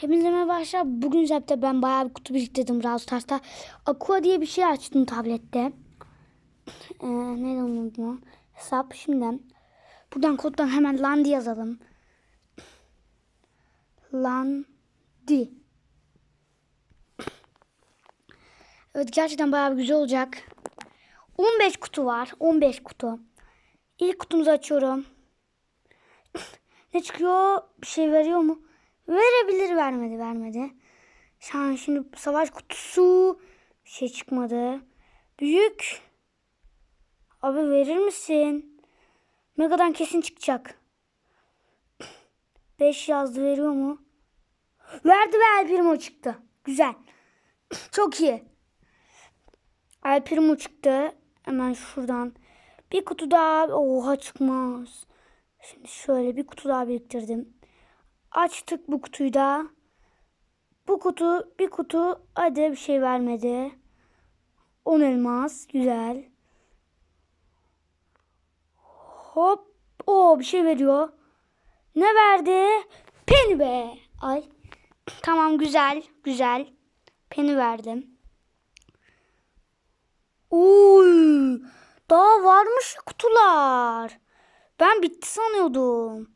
Hepinize merhaba arkadaşlar. Bugün Zep'te ben bayağı bir kutu biriktirdim Brawl Stars'ta. Aqua diye bir şey açtım tablette. Ee, neydi onun adı? Hesap şimdiden. Buradan koddan hemen Landi yazalım. Landi. Evet gerçekten bayağı güzel olacak. 15 kutu var. 15 kutu. İlk kutumuzu açıyorum. Ne çıkıyor? Bir şey veriyor mu? Verebilir vermedi vermedi. Şu an şimdi savaş kutusu şey çıkmadı. Büyük. Abi verir misin? Mega'dan kesin çıkacak. 5 yazdı veriyor mu? Verdi ve El Primo çıktı. Güzel. Çok iyi. El Primo çıktı. Hemen şuradan. Bir kutu daha. Oha çıkmaz. Şimdi şöyle bir kutu daha biriktirdim. Açtık bu kutuyu da. Bu kutu bir kutu hadi bir şey vermedi. 10 elmas güzel. Hop. O bir şey veriyor. Ne verdi? Peni be. Ay. Tamam güzel güzel. Peni verdim. Uy. Daha varmış kutular. Ben bitti sanıyordum.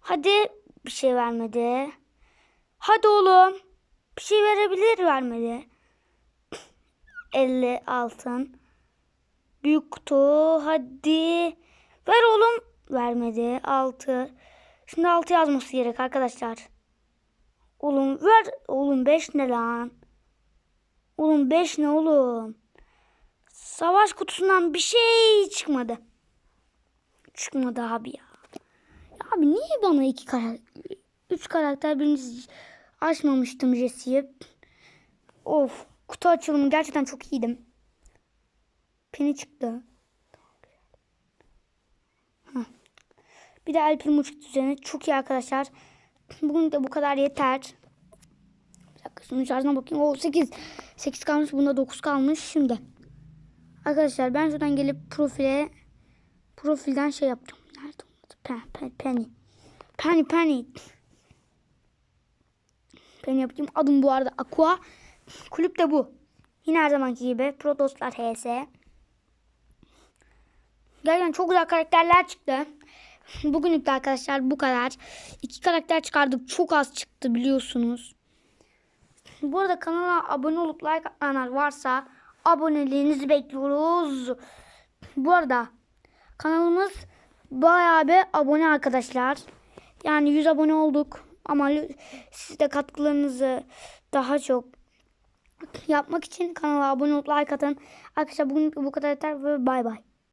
Hadi bir şey vermedi. Hadi oğlum. Bir şey verebilir vermedi. 50 altın. Büyük kutu. Hadi. Ver oğlum. Vermedi. 6. Şimdi 6 yazması gerek arkadaşlar. Oğlum ver. Oğlum 5 ne lan? Oğlum 5 ne oğlum? Savaş kutusundan bir şey çıkmadı. Çıkmadı abi ya. Abi niye bana iki karakter, üç karakter birinci açmamıştım Jesse'yi. Of kutu açılımı gerçekten çok iyiydim. Peni çıktı. Hah. Bir de El Primo çıktı üzerine. Çok iyi arkadaşlar. Bugün de bu kadar yeter. Bir dakika şunun şarjına bakayım. O 8. 8 kalmış. Bunda 9 kalmış. Şimdi. Arkadaşlar ben şuradan gelip profile profilden şey yapacağım. Nerede olmadı? Pen, pen, penny. Penny penny. Penny yapayım. Adım bu arada Aqua. Kulüp de bu. Yine her zamanki gibi. Protoslar HS. Gerçekten çok güzel karakterler çıktı. Bugünlük de arkadaşlar bu kadar. İki karakter çıkardık. Çok az çıktı biliyorsunuz. Bu arada kanala abone olup like atanlar varsa aboneliğinizi bekliyoruz. Bu arada kanalımız bayağı bir abone arkadaşlar. Yani 100 abone olduk. Ama siz de katkılarınızı daha çok yapmak için kanala abone olup like atın. Arkadaşlar bugün bu kadar yeter ve bay bay.